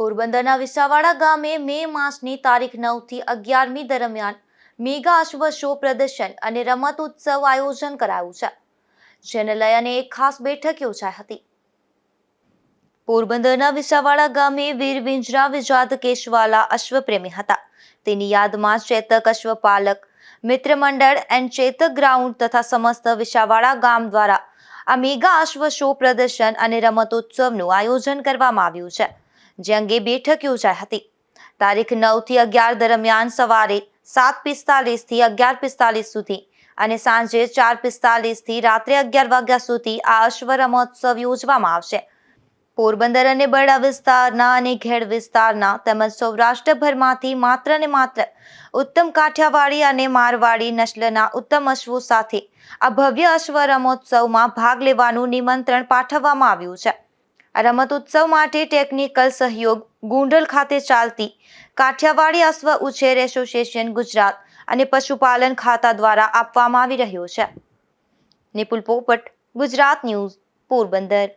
પોરબંદરના વિસાવાડા ગામે મે માસની તારીખ નવથી અગિયારમી દરમિયાન મેગા અશ્વ શો પ્રદર્શન અને રમત ઉત્સવ આયોજન કરાયું છે, જેને લઈ અને એક ખાસ બેઠક યોજાઈ હતી. પોરબંદરના વિસાવાડા ગામે વીર વિંજરા વિજાત કેશવાલા અશ્વપ્રેમી હતા. તેની યાદમાં ચેતક અશ્વપાલક, મિત્ર મંડળ એન્ડ ચેતક ગ્રાઉન્ડ તથા સમસ્ત વિસાવાડા ગામ દ્વારા આ મેગા અશ્વ શો પ્રદર્શન અને રમતોત્સવનું આયોજન કરવામાં આવ્યું છે. જે અંગે બેઠક યોજાઈ હતી. તારીખ નવથી અગિયાર દરમિયાન સવારે સાત પિસ્તાલીસથી અગિયાર પિસ્તાલીસ સુધી અને સાંજે ચાર પિસ્તાલીસથી રાત્રે અગિયાર વાગ્યા સુધી આ અશ્વ રમોત્સવ યોજવામાં આવશે. પોરબંદર અને બરડા વિસ્તારના અને ઘેડ વિસ્તારના તેમજ સૌરાષ્ટ્રભરમાંથી માત્ર ને માત્ર ઉત્તમ કાઠિયાવાડી અને મારવાડી નસ્લના ઉત્તમ અશ્વો સાથે આ ભવ્ય અશ્વ રમોત્સવમાં ભાગ લેવાનું નિમંત્રણ પાઠવવામાં આવ્યું છે. આ રમત ઉત્સવ માટે ટેકનિકલ સહયોગ ગુંડલ ખાતે ચાલતી કાઠિયાવાડી અશ્વ ઉછેર એસોસિએશન ગુજરાત અને પશુપાલન ખાતા દ્વારા આપવામાં આવી રહ્યો છે. નિપુલ પોપટ, ગુજરાત ન્યૂઝ, પોરબંદર.